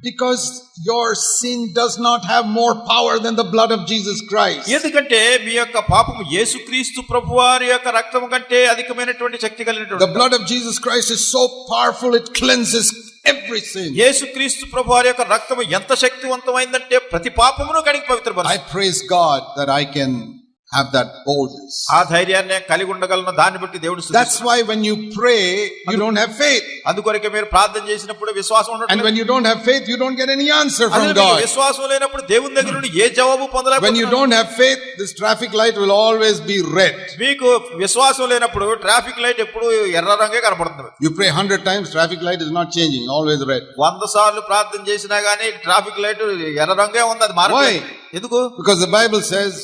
Because your sin does not have more power than the blood of Jesus Christ. ఎందుకంటే మీ యొక్క పాపము యేసుక్రీస్తు ప్రభు వారి యొక్క రక్తం కంటే అధికమైనటువంటి శక్తి The కలిగినటువంటి blood of Jesus Christ is so powerful, it cleanses every sin. యేసుక్రీస్తు ప్రభు వారి యొక్క రక్తము ఎంత శక్తివంతమైందంటే ప్రతి పాపమును కడిగి I పవిత్రపరుస్తుంది praise God that I can have that boldness. ఆ ధైర్యాన్ని కలిగి ఉండగలను దాన్ని బట్టి దేవుడు That's స్తుతిస్తున్నాడు. why when you pray, you don't have faith. అందుకొరకే మీరు ప్రార్థన చేసినప్పుడు విశ్వాసం And ఉండట్లేదు. when you don't have faith, you don't get any answer అదే from మీకు God. విశ్వాసం లేనప్పుడు దేవుని దగ్గర నుండి ఏ జవాబు When you పొందలేకపోతున్నారు don't have faith, this traffic light will always be red. మీకు విశ్వాసం లేనప్పుడు ట్రాఫిక్ లైట్ ఎప్పుడు ఎర్ర రంగే కనపడుతుంది You pray hundred times, traffic light is not changing, always red. వంద సార్లు ప్రార్థన చేసినా గానీ ట్రాఫిక్ లైట్ ఎర్ర రంగే ఉంది అది మారదు Why? ఎందుకు Because the Bible says,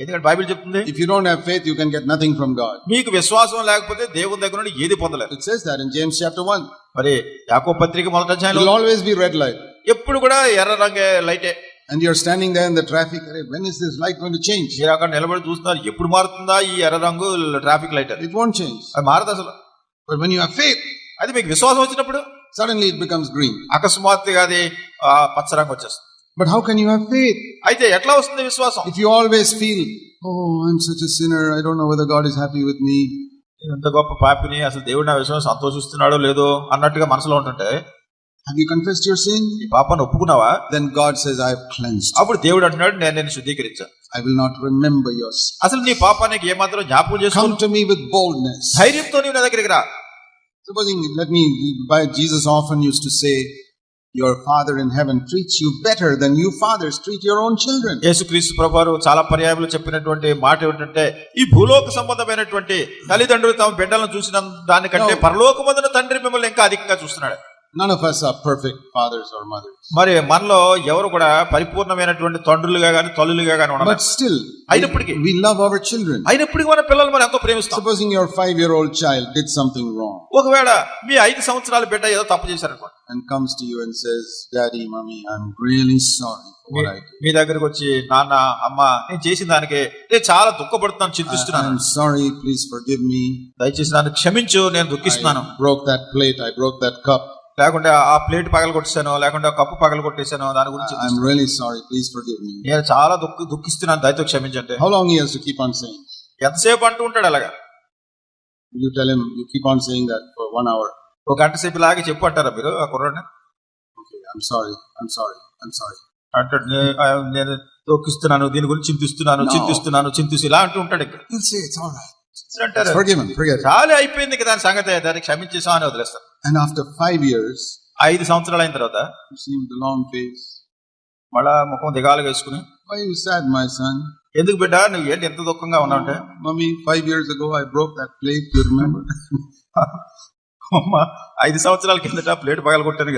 ఎందుకంటే బైబిల్ చెప్తుంది if you don't have faith, you can get nothing from God. మీకు విశ్వాసం లేకపోతే దేవుని దగ్గర నుండి ఏది పొందలేరు It says that in James chapter 1. మరి యాకో పత్రిక మొదట అధ్యాయంలో will always be red light. ఎప్పుడు కూడా ఎర్ర రంగే లైటే And you're standing there in the traffic. "Arey, When is this light going to change? మీరు అక్కడ నిలబడి చూస్తున్నారు ఎప్పుడు మారుతుందా ఈ ఎర్ర రంగు ట్రాఫిక్ లైట్ అది It won't change. అది మారదు అసలు But when you have faith, అది మీకు విశ్వాసం వచ్చినప్పుడు suddenly it becomes green. అకస్మాత్తుగా అది పచ్చ రంగు వచ్చేస్తుంది But how can you have faith అయితే ఎట్లా వస్తుంది విశ్వాసం if you always feel, oh, I'm such a sinner. I don't know whether God is happy with me. నేను ఎంత గొప్ప పాపిని అసలు దేవుడు నా విషయం సంతోషిస్తున్నాడో లేదో అన్నట్టుగా మనసులో ఉంటుంటే Have you confessed your sin? ఈ పాపాన్ని ఒప్పుకున్నావా Then God says, I have cleansed. అప్పుడు దేవుడు అంటున్నాడు నేను నేను శుద్ధీకరించాను I will not remember your sin. అసలు నీ పాపానికి ఏమాత్రం జ్ఞాపకం చేసుకో Come to me with boldness. ధైర్యంతో నీవు నా దగ్గరికి రా Supposing, let me, by Jesus often used to say, your father in heaven treats you better than you fathers treat your own children. యేసుక్రీస్తు ప్రభువారు చాలా పర్యాయములు చెప్పినటువంటి మాట ఏమిటంటే ఈ భూలోక సంబంధమైనటువంటి తల్లిదండ్రులు తమ బిడ్డలను చూసిన దానికంటే. పరలోకమందున తండ్రి మిమ్మల్ని ఇంకా అధికంగా చూస్తున్నాడు None of us are perfect fathers or mothers. మరి మనలో ఎవరు కూడా పరిపూర్ణమైనటువంటి తండ్రులుగా గాని తల్లులుగా గాని ఉండరు But still, అయినప్పటికీ we love our children. అయినప్పటికీ మన పిల్లలు మనం ఎంతో ప్రేమిస్తాం Supposing your five year old child did something wrong ఒకవేళ మీ ఐదు సంవత్సరాల బిడ్డ ఏదో తప్పు చేశారనుకోండి and comes to you and says, Daddy, Mommy, I'm really sorry for what I did. మీ దగ్గరకు వచ్చి నాన్న అమ్మ నేను చేసిన దానికి నేను చాలా దుఃఖపడుతున్నాను చింతిస్తున్నాను I'm sorry, please forgive me. దయచేసి నన్ను క్షమించు నేను దుఃఖిస్తున్నాను broke that plate, I broke that cup. లేకుంటే ఆ ప్లేట్ పగల కొట్టేశాను లేకుంటే ఆ కప్పు పగల కొట్టేశాను దాని గురించి I'm really sorry, please forgive me. నేను చాలా దుఃఖ దుఃఖిస్తున్నాను దయతో క్షమించండి How long he has to keep on saying? ఎంతసేపు అంటూ ఉంటాడు అలాగా You tell him, you keep on saying that for one hour. ఒక గంట సేపు ఇలాగే చెప్పు అంటారా మీరు ఆ కుర్రాడిని Okay, I'm sorry, I'm sorry, I'm sorry. అంటాడు "నే- ఆ, నేను దుఃఖిస్తున్నాను దీని గురించి చింతిస్తున్నాను. చింతిస్తున్నాను చింతిస్తూ ఇలా అంటూ ఉంటాడు ఇంకా అంటారు. చాలా అయిపోయింది కదా దాని సంగతి దాన్ని క్షమించేసాం అని వదిలేస్తాను And after five years, ఐదు సంవత్సరాలు అయిన తర్వాత long face. మళ్ళా ముఖం దిగాలుగా వేసుకుని you sad, my son? ఎందుకు బిడ్డ నువ్వు ఏంటి ఎంత దుఃఖంగా ఉన్నావు అంటే Mommy, five years ago I broke that plate, you remember? అమ్మ ఐదు సంవత్సరాల కిందట ప్లేట్ పగల కొట్టాను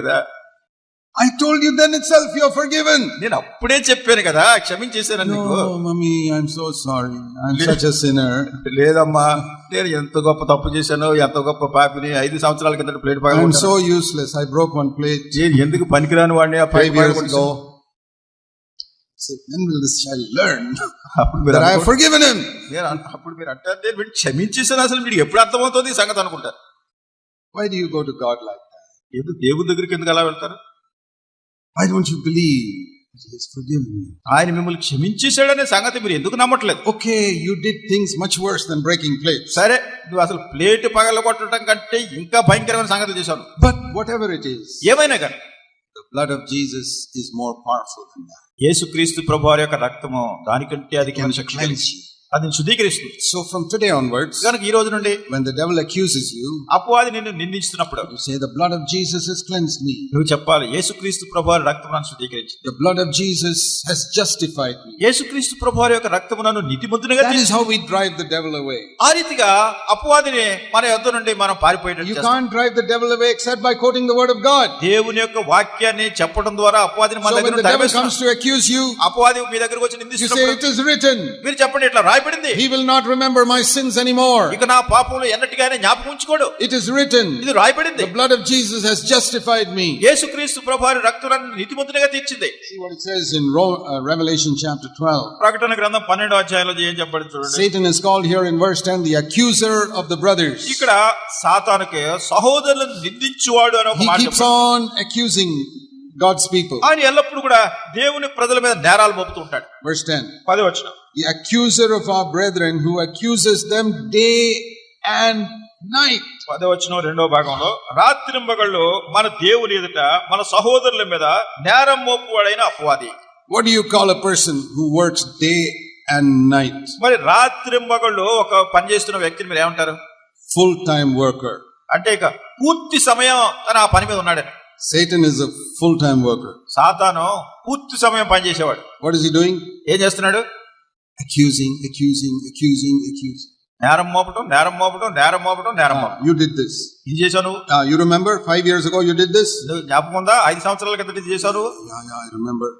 కదా I told you then itself you're forgiven. నేను అప్పుడే చెప్పాను కదా క్షమించేశాను నీకు No, mommy, I'm so sorry. I'm such a sinner. లేదమ్మా నేను ఎంత గొప్ప తప్పు చేశాను ఎంత గొప్ప పాపిని ఐదు సంవత్సరాల కిందట ప్లేట్ పగల కొట్టాను. so useless. I broke one plate నేను ఎందుకు పనికిరాని వాడిని ఆ ప్లేట్ five పగల years కొట్టేశాను. ago. Say, when will this child learn అప్పుడు మీరు that I have అనుకో- forgiven him? నేను అన్- అప్పుడు మీరు అంటారు నేను వీడిని క్షమించేసాను అసలు వీడికి ఎప్పుడు అర్థమవుతుంది సంగతి అనుకుంటారు Why do you go to God like that? ఎందుకు దేవుడి దగ్గరికి ఎందుకు అలా వెళ్తారు ఐ డోంట్ యు బిలీవ్ ఆయన మిమ్మల్ని క్షమించేశాడనే సంగతి మీరు ఎందుకు నమ్మట్లేదు? Okay you did things much worse than breaking plate సరే నువ్వు అసలు ప్లేట్ పగల కొట్టడం కంటే ఇంకా భయంకరమైన సంగతి చేశాను but whatever it is ఏమైనా కానీ. Blood of Jesus is more powerful than that యేసుక్రీస్తు ప్రభువార యొక్క రక్తము దానికంటే అధికమైన శక్తి అది శుద్ధీకరిస్తుంది. సో ఫ్రమ్ టుడే ఆన్వర్డ్స్ గనుక ఈ రోజు నుండి when the devil accuses you అపవాది నిన్ను నిందించుతున్నప్పుడు you say the blood of Jesus has cleanse me నువ్వు చెప్పాలి యేసుక్రీస్తు ప్రభువారి రక్తమును శుద్ధీకరించి. The blood of Jesus has justified me యేసుక్రీస్తు ప్రభువారి యొక్క రక్తము నన్ను నీతిమంతునిగా that is how we drive the devil away ఆ రీతిగా అపవాదినే మన యొద్ద నుండి మనం పారిపోయేట you can't drive the devil away except by quoting the word of God దేవుని యొక్క వాక్యాన్ని చెప్పడం ద్వారా అపవాదిని మన దగ్గర నుండి దైవ యు అపవాది మీ దగ్గరికి వచ్చి నిందిస్తున్నాడు you say it is written మీరు చెప్పండి ఇట్లా రాయబడింది He will not remember my sins anymore. ఇక నా పాపములు ఎన్నటిగానే జ్ఞాపకం ఉంచుకోడు It is written. ఇది రాయబడింది The blood of Jesus has justified me. యేసుక్రీస్తు ప్రభు వారి రక్తం నన్ను నీతిమంతునిగా తీర్చింది See what it says in Ro- uh, Revelation chapter 12. ప్రకటన గ్రంథం పన్నెండో అధ్యాయంలో ఏం చెప్పబడి చూడండి Satan is called here in verse 10 the accuser of the brothers. ఇక్కడ సాతానుకి సహోదరులను నిందించువాడు అని ఒక He మాట keeps చెప్పబడింది. on accusing God's people. ఆయన ఎల్లప్పుడూ కూడా దేవుని ప్రజల మీద నేరాలు మోపుతూ ఉంటాడు Verse 10. పది వచ్చిన The accuser of our brethren who accuses them day and night. పది వచ్చిన రెండో భాగంలో రాత్రింబగళ్ళు మన దేవుని ఎదుట మన సహోదరుల మీద నేరం మోపువాడైన అపవాది What do you call a person who works day and night? మరి రాత్రింబగళ్ళు ఒక పని చేస్తున్న వ్యక్తిని మీరు ఏమంటారు Full time worker. అంటే ఇక పూర్తి సమయం తన ఆ పని మీద ఉన్నాడని Satan is a full time worker. సాతాను పూర్తి సమయం పనిచేసేవాడు What is he doing? ఏం చేస్తున్నాడు Accusing, accusing, accusing, accusing. నేరం మోపటం నేరం మోపటం నేరం మోపటం నేరం Ah, మోపటం you did this. ఇది చేశావు నువ్వు Ah, you remember five years ago you did this? నువ్వు జ్ఞాపకం ఉందా ఐదు సంవత్సరాల కిందట ఇది చేశావు నువ్వు Yeah, yeah, I remember.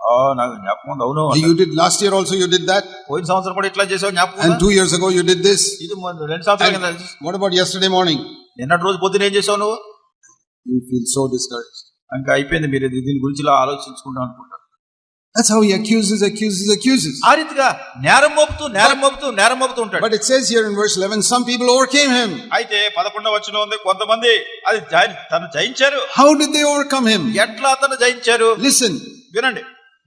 ఆ, నాకు జ్ఞాపకం ఉంది అవును Ah, You did last year also you did that. పోయిన సంవత్సరం కూడా ఇట్లా చేసావు జ్ఞాపకం And ఉందా? two years ago you did this. ఇది మొన్న రెండు సంవత్సరాల కింద What about yesterday morning? నిన్నటి రోజు పొద్దున ఏం చేసావు నువ్వు You feel so discouraged. ఇంకా అయిపోయింది మీరు దీని గురించి ఇలా ఆలోచించుకుంటాం అనుకుంటారు That's how he accuses, accuses, accuses. ఆ రీతిగా నేరం మోపుతూ నేరం మోపుతూ నేరం మోపుతూ ఉంటాడు But it says here in verse 11, some people overcame him. అయితే పదకొండవ వచ్చిన ఉంది కొంతమంది అది తను జయించారు How did they overcome him? ఎట్లా అతను జయించారు Listen, వినండి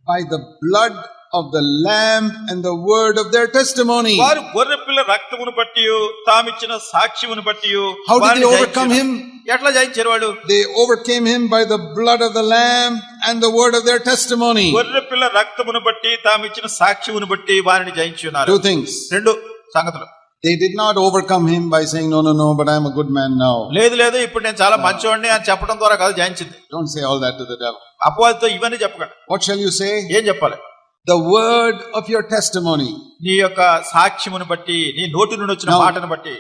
by the blood of the Lamb and the word of their testimony. వారు గొర్రె పిల్ల రక్తమును బట్టి తామిచ్చిన సాక్ష్యమును బట్టి How did they overcome him? ఎట్లా జయించారు వాడు They overcame him by the blood of the Lamb and the word of their testimony. గొర్రె పిల్ల రక్తమును బట్టి తామిచ్చిన సాక్ష్యమును బట్టి వారిని జయించున్నారు Two things. రెండు సంగతులు They did not overcome him by saying, No, no, no, but I'm a good man now. లేదు లేదు ఇప్పుడు నేను చాలా మంచివాడిని అని చెప్పడం ద్వారా కాదు జయించింది Don't say all that to the devil. అపవాదితో ఇవన్నీ చెప్పకండి What shall you say? ఏం చెప్పాలి The word of your testimony. నీ యొక్క సాక్ష్యమును బట్టి నీ నోటి నుండి వచ్చిన Now- మాటను బట్టి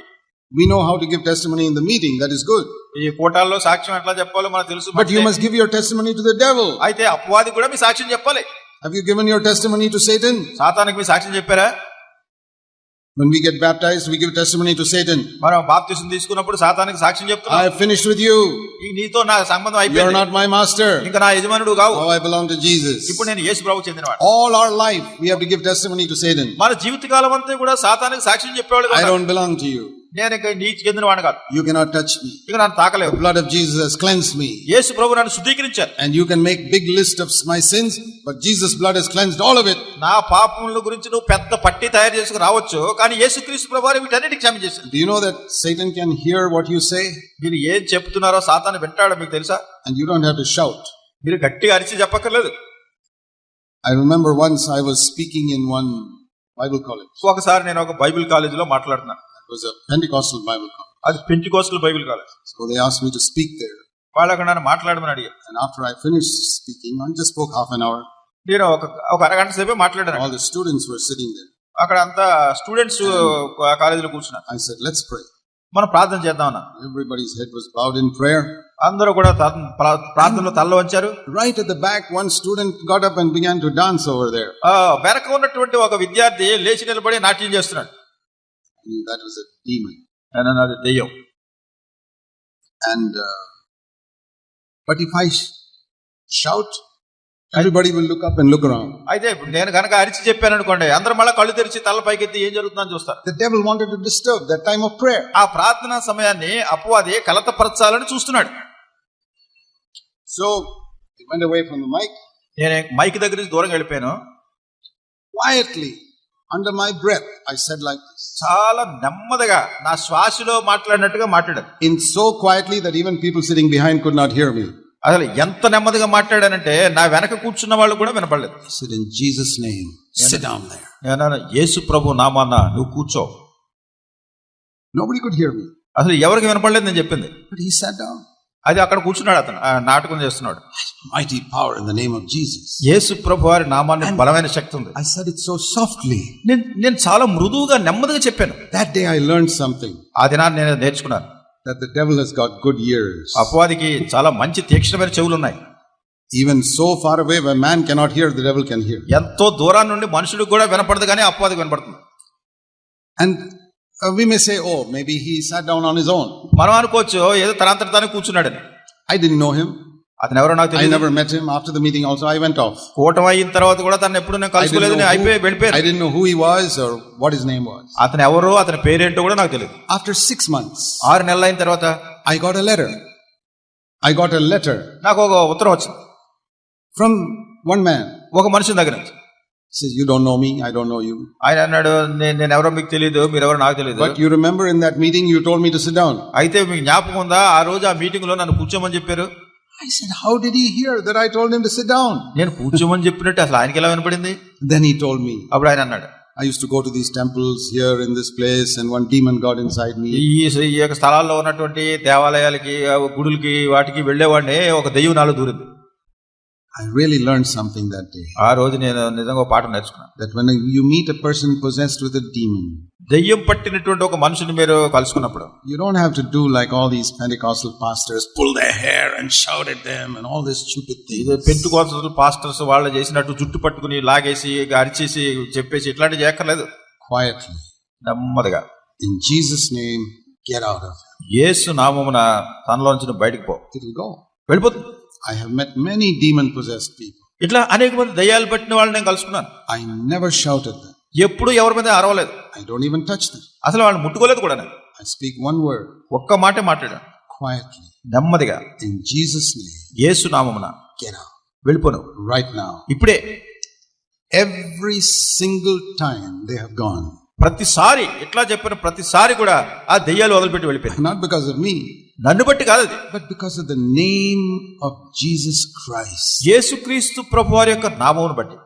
We know how to give testimony in the meeting. That is good. ఈ కూటాల్లో సాక్ష్యం ఎట్లా చెప్పాలో మనకు తెలుసు But you must give your testimony to the devil. అయితే అపవాది కూడా మీ సాక్ష్యం చెప్పాలి Have you given your testimony to Satan? సాతానికి మీ సాక్ష్యం చెప్పారా When we get baptized, we give testimony to Satan. మనం బాప్తిసం తీసుకున్నప్పుడు సాతానికి సాక్ష్యం I చెప్తున్నాం have finished with you. ఈ నీతో నా సంబంధం You are అయిపోయింది not my master. ఇంకా నా యజమానుడు కావు Now I belong to Jesus. ఇప్పుడు నేను యేసు ప్రభు చెందినవాడు All our life, we have to give testimony to Satan. మన జీవితకాలం అంతా కూడా సాతానికి సాక్ష్యం చెప్పేవాడు I కాదు. don't belong to you. నేను ఇక నీకు చెందినవాడు కాదు You cannot touch me. ఇక నన్ను తాకలేవు The blood of Jesus has cleansed me. యేసు ప్రభు నన్ను శుద్ధీకరించారు And you can make big list of my sins, but Jesus' blood has cleansed all of it. నా పాపముల గురించి నువ్వు పెద్ద పట్టి తయారు చేసుకుని రావచ్చు కానీ యేసుక్రీస్తు ప్రభు వారు వీటన్నిటికి క్షమ చేశారు Do you know that Satan can hear what you say? మీరు ఏం చెప్తున్నారో సాతాను వింటాడో మీకు తెలుసా And you don't have to shout. మీరు గట్టిగా అరిచి చెప్పక్కర్లేదు I remember once I was speaking in one Bible college. ఒకసారి నేను ఒక బైబిల్ కాలేజీలో మాట్లాడుతున్నాను It was a Pentecostal Bible college. అది Pentecostal Bible college So they asked me to speak there. వాళ్ళు అక్కడ నన్ను మాట్లాడమని అడిగారు And after I finished speaking, I just spoke half an hour. నేను ఒక ఒక అరగంట సేపే మాట్లాడాను All the students were sitting there. అక్కడ అంతా స్టూడెంట్స్ కాలేజీలో కూర్చున్నారు I said, let's pray. మనం ప్రార్థన చేద్దాం అన్న Everybody's head was bowed in prayer. అందరూ కూడా తా- ప్రా- ప్రార్థనలో తల్ల వంచారు Right at the back, one student got up and began to dance over there. ఆ, వెనక ఉన్నటువంటి ఒక విద్యార్థి లేచి నిలబడి నాట్యం చేస్తున్నాడు I knew that was a demon. నేను అది దెయ్యం And, uh, but if I sh- shout, everybody will look up and look around. అయితే నేను కనుక అరిచి చెప్పాను అనుకోండి అందరూ మళ్ళీ కళ్ళు తెరిచి తల పైకెత్తి ఏం జరుగుతుందని చూస్తారు The devil wanted to disturb that time of prayer. ఆ ప్రార్థనా సమయాన్ని అపవాది కలతపరచాలని చూస్తున్నాడు So he went away from the mic నేను మైక్ దగ్గర నుంచి దూరంగా వెళ్ళిపోయాను quietly, under my breath. I said like this. చాలా నెమ్మదిగా నా శ్వాసలో మాట్లాడినట్టుగా మాట్లాడాను In so quietly that even people sitting behind could not hear me. అసలు ఎంత నెమ్మదిగా మాట్లాడానంటే నా వెనక కూర్చున్న వాళ్ళు కూడా వినపడలేదు said, In Jesus' name, sit down there. నేను యేసు ప్రభు నామాన్న నువ్వు కూర్చో Nobody could hear me. అసలు ఎవరికి వినపడలేదు నేను చెప్పింది But he sat down. అది అక్కడ కూర్చున్నాడు అతను నాటకం చేస్తున్నాడు. Mighty power in the name of Jesus యేసు ప్రభు వారి నామాన్ని బలమైన శక్తి ఉంది. I said it so softly నేను నేను చాలా మృదువుగా నెమ్మదిగా చెప్పాను. That day I learn something ఆ దినాన్ని నేను నేర్చుకున్నాను. That the devil has got good ears అపవాదికి చాలా మంచి తీక్షణమైన చెవులు ఉన్నాయి even so far away why man cannot hear the devil can hear ఎంతో దూరం నుండి మనుషుడికి కూడా వినపడదు కానీ అపవాదికి వినపడుతుంది. And we may say, oh, maybe he sat down on his own. మనం అనుకోవచ్చు ఏదో తనంతట తానే కూర్చున్నాడని I didn't know him. అతను ఎవరో నాకు I తెలియదు never met him. After the meeting, also, I went off. కూటమి అయిన తర్వాత కూడా తను ఎప్పుడు నేను I didn't, కలుసుకోలేదని know అయిపోయి who, వెళ్ళిపోయాను I didn't know who he was or what his name was. అతను ఎవరో అతని పేరేంటో కూడా నాకు తెలియదు After six months, ఆరు నెలలు అయిన తర్వాత I got a letter. I got a letter నాకు ఒక ఉత్తరం వచ్చింది from one man. ఒక మనిషి దగ్గర నుంచి He Says, You don't know me, I don't know you. ఆయన అన్నాడు "నే- నేను ఎవరో మీకు తెలియదు మీరెవరో నాకు తెలియదు But you remember in that meeting you told me to sit down. అయితే మీకు జ్ఞాపకం ఉందా ఆ రోజు ఆ మీటింగ్లో నన్ను కూర్చోమని చెప్పారు I said, How did he hear that I told him to sit down? నేను కూర్చోమని చెప్పినట్టు అసలు ఆయనకి ఎలా వినపడింది Then he told me, అప్పుడు ఆయన అన్నాడు I used to go to these temples here in this place, and one demon got inside me. ఈ ఈ యొక్క స్థలాల్లో ఉన్నటువంటి దేవాలయాలకి ఆ గుడులకి వాటికి వెళ్ళేవాడిని ఒక దెయ్యం నాలో దూరింది I really learned something that day. ఆ రోజు నేను నిజంగా ఒక పాట నేర్చుకున్నాను That when you meet a person possessed with a demon, దెయ్యం పట్టినటువంటి ఒక మనిషిని మీరు కలుసుకున్నప్పుడు you don't have to do like all these Pentecostal pastors, pull their hair and shout at them and all this stupid things. పెంటు కోసం pastors వాళ్ళు చేసినట్టు జుట్టు పట్టుకుని లాగేసి అరిచేసి చెప్పేసి ఇట్లాంటివి చేయక్కర్లేదు Quietly. నెమ్మదిగా In Jesus' name, get out of it. యేసు నామమున తనలోంచి నువ్వు బయటకు పో It'll go. వెళ్ళిపోతుంది I have met many demon possessed people. ఇట్లా అనేక మంది దయ్యాలు పట్టిన వాళ్ళని నేను కలుసుకున్నాను I never shout at them. ఎప్పుడు ఎవరి మీద అరవలేదు I don't even touch them. అసలు వాళ్ళని ముట్టుకోలేదు కూడా నేను I speak one word ఒక్క మాటే మాట్లాడాను quietly. నెమ్మదిగా In Jesus' name, యేసు నామమున get out. వెళ్ళిపోను Right now. ఇప్పుడే Every single time they have gone. ప్రతిసారి ఇట్లా చెప్పిన ప్రతిసారి కూడా ఆ దెయ్యాలు వదిలిపెట్టి వెళ్ళిపోయింది Not because of me, నన్ను బట్టి కాదు అది but because of the name of Jesus Christ. యేసుక్రీస్తు ప్రభు వారి యొక్క నామమును బట్టి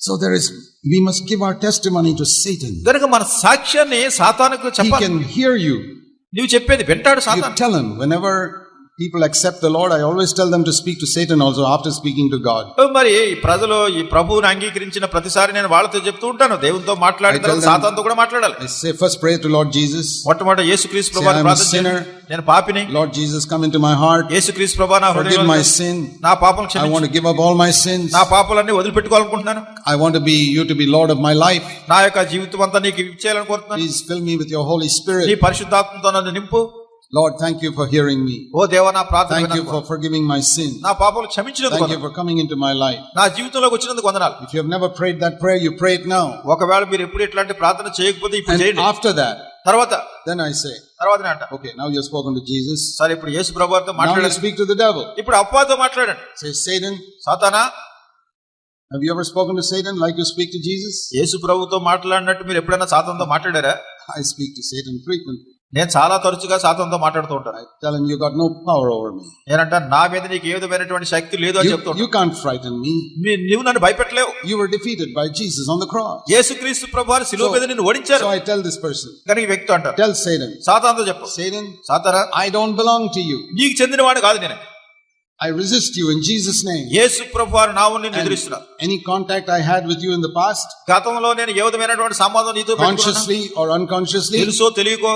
So there is, we must give our testimony to Satan. కనుక మన సాక్ష్యాన్ని సాతానుకు He చెప్పాలి can hear you. నువ్వు చెప్పేది వింటాడు You సాతాను tell him whenever people accept the Lord, I always tell them to speak to Satan also after speaking to God. మరి ఈ ప్రజలు ఈ ప్రభువుని అంగీకరించిన ప్రతిసారి నేను వాళ్ళతో చెప్తూ ఉంటాను దేవునితో మాట్లాడిన I tell తర్వాత them- సాతాన్తో కూడా మాట్లాడాలి I say first pray to Lord Jesus. మొట్టమొదటి యేసుక్రీస్తు Say, Prabhu "I am a ప్రార్థన sinner." చేయండి. నేను పాపిని Lord Jesus, come into my heart. యేసుక్రీస్తు ప్రభా నా Forgive హృదయంలో my sin. నా పాపం I want క్షమించు to give up all my sins. నా పాపాలన్నీ వదిలిపెట్టుకోవాలనుకుంటున్నాను I want to be you to be Lord of my life. నా యొక్క జీవితం అంతా నీకు ఇచ్చేయాలని కోరుతున్నాను Please fill me with your Holy నీ Spirit. పరిశుద్ధాత్మతో నన్ను నింపు Lord, thank you for hearing me. ఓ దేవ నా ప్రార్థన Thank you వినందుకు. for forgiving my sin. నా పాపాలు క్షమించినందుకు Thank you వందనాలు. for coming into my life. నా జీవితంలోకి వచ్చినందుకు వందనాలు If you have never prayed that prayer, you pray it now. ఒకవేళ మీరు ఎప్పుడు ఇట్లాంటి ప్రార్థన చేయకపోతే ఇప్పుడు And చేయండి after that, తర్వాత then I say, తర్వాత అంట okay, now you've spoken to Jesus. సరే ఇప్పుడు యేసు ప్రభువారితో Now you మాట్లాడండి speak to the devil. ఇప్పుడు అప్వాతో మాట్లాడండి Say, Satan, సాతానా have you ever spoken to Satan like you speak to Jesus? యేసు ప్రభుతో మాట్లాడినట్టు మీరు ఎప్పుడైనా సాతంతో మాట్లాడారా I speak to Satan frequently. నేను చాలా తరచుగా సాతంతో మాట్లాడుతూ ఉంటాను. యూ గట్ నా మీద నీకు ఏ విధమైనటువంటి శక్తి లేదు అని చెప్తాను యూ కాంట్ ఫ్రైటన్ మీ మీ నీవు నన్ను భయపెట్టలేవు. You defeated by Jesus on the cross యేసుక్రీస్తు శిలో శిలువ మీద నిన్ను ఓడించారు. ఐ టెల్ దిస్ పర్సన్ కనుక వ్యక్తి అంట టెల్ సాతంతో చెప్పు. సేడన్ సాతరా? I don't belong to you నీకు చెందిన వాడు కాదు నేను. I resist you in Jesus name యేసు ప్రభు వారు నా ఉన్న ఎదురిస్తున్నా any contact I had with you in the గతంలో నేను ఏ విధమైనటువంటి సంబంధం నీతో కాన్షియస్లీ ఆర్ అన్కాన్షియస్లీ తెలుసో తెలియకో?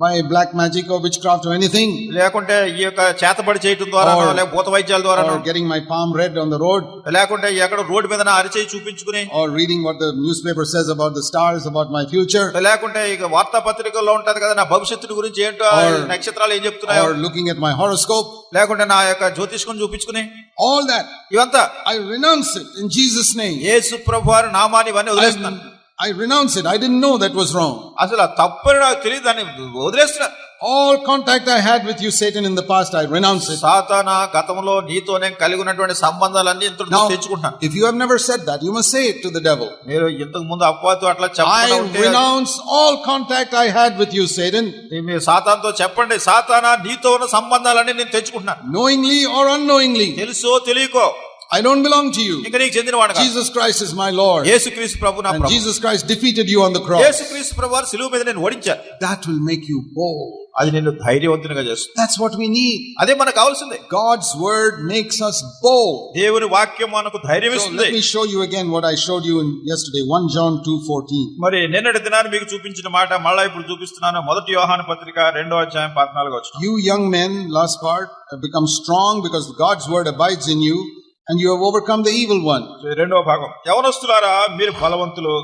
By black magic or witchcraft or anything, లేకుంటే ఈ యొక్క చేతబడి చేయటం ద్వారా లేక భూత వైద్యాల ద్వారా getting my palm read on the road, లేకుంటే ఎక్కడ రోడ్డు మీద నా అరిచేయి చూపించుకుని or reading what the newspaper says about the stars, about my future, లేకుంటే ఇక వార్తాపత్రికల్లో ఉంటది కదా నా భవిష్యత్తు గురించి ఏంటో నక్షత్రాలు ఏం చెప్తున్నాయో or looking at my horoscope, లేకుంటే నా యొక్క జ్యోతిష్కం చూపించుకుని all that, ఇవంతా I renounce it in Jesus' name. యేసు ప్రభు వారి నామాన్ని ఇవన్నీ వదిలేస్తున్నాను I, I renounce it. I didn't know that was wrong. అసలు ఆ తప్పని నాకు తెలియదు దాన్ని వదిలేస్తున్నా All contact I had with you, Satan, in the past, I renounce it. సాతాన గతంలో నీతో నేను కలిగి ఉన్నటువంటి సంబంధాలన్నీ ఇంత తెచ్చుకుంటున్నాను if you have never said that, you must say it to the devil. మీరు ఇంతకు ముందు అప్పవాతో అట్లా I ఉంటే renounce all contact I had with you, Satan, మీరు సాతాన్తో చెప్పండి సాతానా నీతో ఉన్న సంబంధాలన్నీ నేను తెచ్చుకుంటున్నాను knowingly or unknowingly. తెలుసో తెలియకో I don't belong to you. ఇంకా నీకు చెందినవాడు కాదు. Jesus Christ is my Lord. యేసుక్రీస్తు ప్రభు నా ప్రభు Jesus Christ defeated you on the cross. యేసుక్రీస్తు ప్రభు సిలువ మీద నేను ఓడించాను That will make you bold. అది నిన్ను ధైర్యవంతునిగా చేస్తుంది That's what we need. అదే మనకు కావాల్సిందే God's word makes us bold. దేవుని వాక్యం మనకు ధైర్యం ఇస్తుంది let me show you again what I showed you in yesterday, 1 John 2:14. మరి నిన్నటి దినాన్ని మీకు చూపించిన మాట మళ్ళా ఇప్పుడు చూపిస్తున్నాను మొదటి యోహాను పత్రిక రెండో అధ్యాయం పద్నాలుగు వచ్చిన You young men, last part, have become strong because God's word abides in you and you have overcome the evil one. రెండవ భాగం యవనస్తులారా మీరు బలవంతులు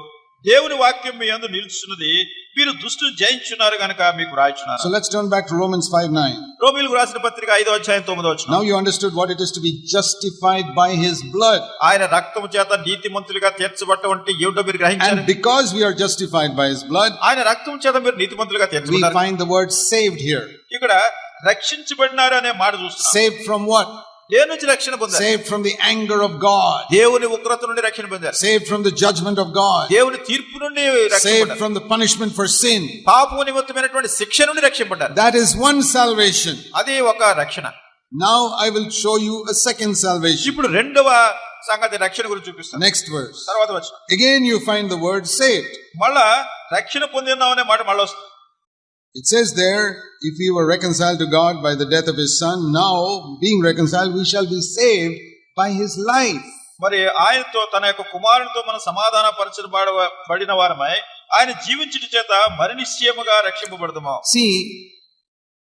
దేవుని వాక్యం మీ అందు నిలుచున్నది మీరు దుష్టులు జయించున్నారు గనక మీకు So రాయించున్నారు let's turn back to Romans 5:9. రోమిలకు రాసిన పత్రిక ఐదో అధ్యాయం తొమ్మిదో వచ్చిన Now you understood what it is to be justified by his blood. ఆయన రక్తము చేత నీతిమంతులుగా తీర్చబట్ట అంటే ఏమిటో మీరు గ్రహించారు And because we are justified by his blood, ఆయన రక్తం చేత మీరు నీతిమంతులుగా we తీర్చబడ్డారు find the word saved here. ఇక్కడ రక్షించబడినారు అనే మాట చూస్తున్నాం Saved from what? దేని నుంచి రక్షణ పొందారు save from the anger of God దేవుని ఉగ్రత నుండి రక్షణ పొందారు save from the judgement of God దేవుని తీర్పు నుండి save from the punishment for sin పాపము నిమిత్తమైనటువంటి శిక్ష నుండి రక్షణ పొందారు దట్ ఇస్ వన్ సాల్వేషన్ అది ఒక రక్షణ. Now I will show you a second salvation ఇప్పుడు రెండవ సంగతి రక్షణ గురించి చూపిస్తాను. నెక్స్ట్ వర్డ్ తర్వాత వచ్చిన again you find the word save మళ్ళా రక్షణ పొందినామనే మాట మళ్ళీ వస్తుంది. It says there, if we were reconciled to God by the death of his son, now being reconciled, we shall be saved by his life. మరి ఆయనతో తన యొక్క కుమారునితో మనం సమాధాన పరచబడిన వారమై ఆయన జీవించుట చేత మరి నిశ్చయముగా రక్షింపబడదాము See,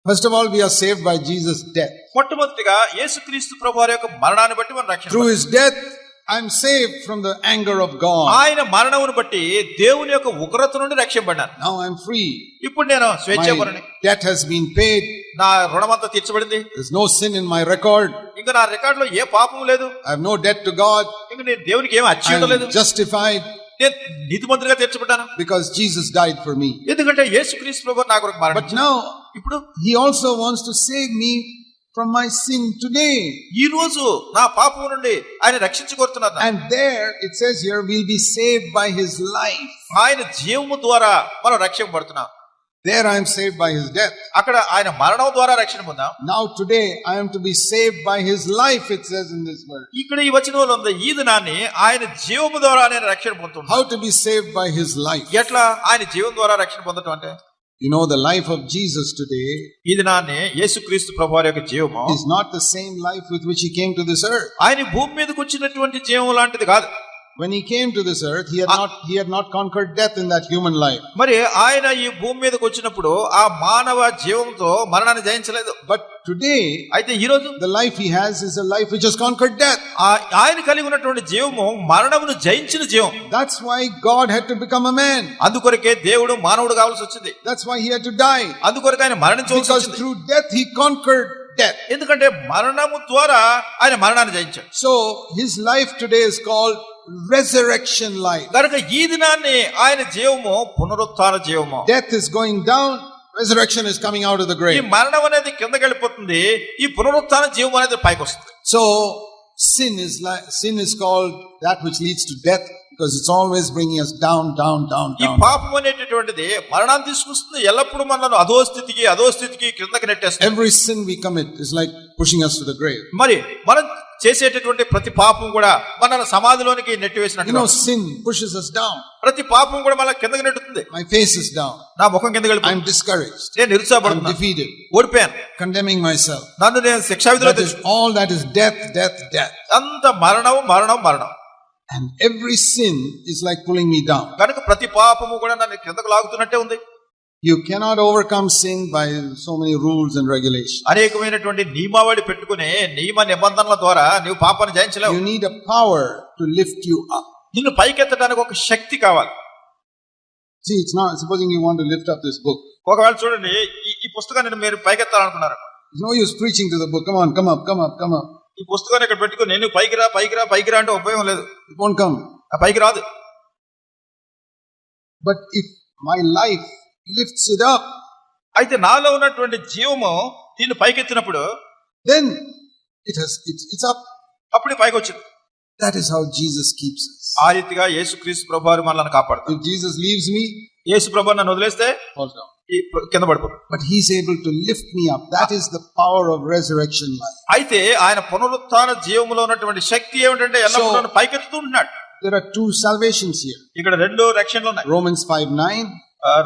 first of all, we are saved by Jesus' death. మొట్టమొదటిగా యేసుక్రీస్తు ప్రభు వారి యొక్క మరణాన్ని బట్టి మనం రక్షణ Through his death, I'm safe from the anger of God ఆయన మరణమును బట్టి దేవుని యొక్క ఉగ్రత నుండి రక్షించబడ్డాను నౌ ఐఎమ్ ఫ్రీ ఇప్పుడు నేను స్వేచ్ఛపరుని దట్ హస్ బీన్ పేడ్ నా రుణమంతా తీర్చబడింది. There no sin in my record ఇంకా నా రికార్డ్లో ఏ పాపం లేదు. I have no debt to God ఇంకా నేను దేవునికి ఏమీ అచ్చీవ్ లేదు. జస్టిఫైడ్ నేను నీతిమంతుడిగా బికాజ్ జీసస్ డైడ్ ఎందుకంటే యేసుక్రీస్తు ప్రభువు నా కొరకు ఇప్పుడు he also wants to from my sin today. ఈ రోజు నా పాపం నుండి ఆయన రక్షించుకోరుతున్నారు నన్ను. And there, it says here, we'll be saved by his life. ఆయన జీవము ద్వారా మనం రక్షింపబడుతున్నాం There I am saved by his death. అక్కడ ఆయన మరణం ద్వారా రక్షణ పొందాం Now today I am to be saved by his life, it says in this verse. ఇక్కడ ఈ వచనంలో ఉంది ఈ దినాన్ని ఆయన జీవము ద్వారా నేను రక్షణ పొందుతున్నాను How to be saved by his life? ఎట్లా ఆయన జీవం ద్వారా రక్షణ పొందటం అంటే You know, the life of Jesus today ఈ దినాన్ని యేసుక్రీస్తు ప్రభు వారి యొక్క జీవము is not the same life with which he came to this earth. ఆయన భూమి మీదకి వచ్చినటువంటి జీవం లాంటిది కాదు When he came to this earth, he had not he had not conquered death in that human life. మరి ఆయన ఈ భూమి మీదకి వచ్చినప్పుడు ఆ మానవ జీవంతో మరణాన్ని జయించలేదు But today, అయితే ఈ రోజు the life he has is a life which has conquered death. ఆ- ఆయన కలిగి ఉన్నటువంటి జీవము మరణమును జయించిన జీవం That's why God had to become a man. అందుకొరకే దేవుడు manuడు కావాల్సి వచ్చింది That's why he had to die. అందుకొరకు ఆయన మరణించవలసి Because వచ్చింది through death he conquered death. ఎందుకంటే మరణము ద్వారా ఆయన మరణాన్ని జయించాడు So his life today is called resurrection life. కనుక ఈ దినాన్ని ఆయన జీవము పునరుత్థాన జీవము Death is going down, resurrection is coming out of the ఈ grave. మరణం అనేది కిందకి వెళ్ళిపోతుంది ఈ పునరుత్థాన జీవం అనేది పైకి వస్తుంది So sin is like sin is called that which leads to death because it's always bringing us down, down, down, ఈ. పాపం అనేటటువంటిది మరణాన్ని తీసుకొస్తుంది ఎల్లప్పుడూ మనల్ని అధో స్థితికి అధో స్థితికి కిందకి నెట్టేస్తుంది Every sin we commit is like pushing us to the grave. మరి మనం చేసేటటువంటి ప్రతి పాపం కూడా మనల్ని సమాధిలోనికి నెట్టివేసినట్టు know, sin pushes us down. ప్రతి పాపం కూడా మన కిందకి నెట్టుతుంది My face is down. నా ముఖం కిందకి I'm వెళ్ళిపోయింది discouraged. నేను I'm నిరుత్సాహపడుతున్నా defeated, ఓడిపోయాను condemning myself. నన్ను నేను That is all that is death, death, death. అంత మరణం మరణం మరణం And every sin is like pulling me down. కనుక ప్రతి పాపము కూడా నన్ను కిందకు లాగుతున్నట్టే ఉంది you cannot overcome sin by so many rules and regulation అనేకమైనటువంటి నియమావళి పెట్టుకునే నియమ నిబంధనల ద్వారా నువ్వు పాపను జయించలేవు. You need a power to lift you up నిన్ను పైకెత్తడానికి ఒక శక్తి కావాలి. See it's not supposing you want to lift up this book ఒకవేళ చూడండి ఈ పుస్తకాన్ని మీరు పైకెత్తాలనుకున్నారు. No use preaching to the book come on come up come up come up ఈ పుస్తకాన్ని ఇక్కడ పెట్టుకుని నేను పైకి రా పైకి రా పైకి రా అంటే ఉపయోగం లేదు. ఇట్ వాంట్ కమ్ ఆ పైకి రాదు. But if my life lifts అయితే నాలో ఉన్నటువంటి జీవము దీన్ని పైకెత్తినప్పుడు then it has it's it's up అప్పుడే పైకి వచ్చింది that is how Jesus keeps ఆ రీతిగా యేసుక్రీస్తు ప్రభువారు మనల్ని కాపాడుతారు. జీసస్ లీవ్స్ మీ యేసు ప్రభు నన్ను వదిలేస్తే కింద పడిపోతుంది but he's able to lift me up that is the power of resurrection life అయితే ఆయన పునరుత్థాన జీవములో ఉన్నటువంటి శక్తి ఏమిటంటే ఎల్లప్పుడూ పైకెత్తుతూ ఉంటున్నాడు. There are two salvations here ఇక్కడ రెండు రక్షణలు ఉన్నాయి. రోమన్స్ 5 9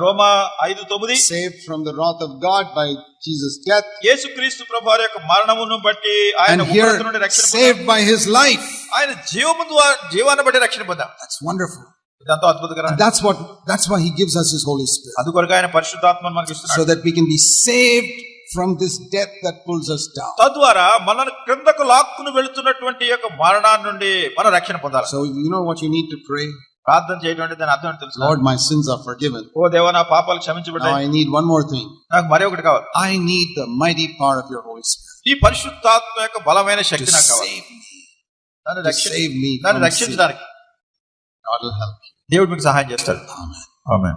రోమా ఐదు తొమ్మిది saved from the wrath of God by Jesus' death. యేసుక్రీస్తు ప్రభు వారి యొక్క మరణమును బట్టి ఆయన ఉగ్రత నుండి రక్షణ saved by his life. ఆయన జీవము ద్వారా జీవాన్ని బట్టి రక్షణ పొందాం That's wonderful. ఇదంతా అద్భుతకరం that's what, that's why he gives us his Holy Spirit. అందుకొరకు ఆయన పరిశుద్ధాత్మను మనకి So ఇస్తున్నాడు that we can be saved from this death that pulls us down. తద్వారా మనల్ని క్రిందకు లాక్కును వెళుతున్నటువంటి యొక్క మరణాన్ని నుండి మనం రక్షణ పొందాలి So you know what you need to pray? ప్రార్థన చేయడం అంటే దాని అర్థం ఏంటో తెలుసు Lord, my sins are forgiven. ఓ దేవా నా పాపాలు Now క్షమించబడ్డాయి I need one more thing. నాకు మరి ఒకటి కావాలి I need the mighty power of your Holy Spirit ఈ పరిశుద్ధాత్మ యొక్క బలమైన to శక్తి నాకు కావాలి save me, నన్ను to రక్షి- save me నన్ను from sin. రక్షించడానికి God will help you. దేవుడు మీకు సహాయం చేస్తాడు Amen. ఆమె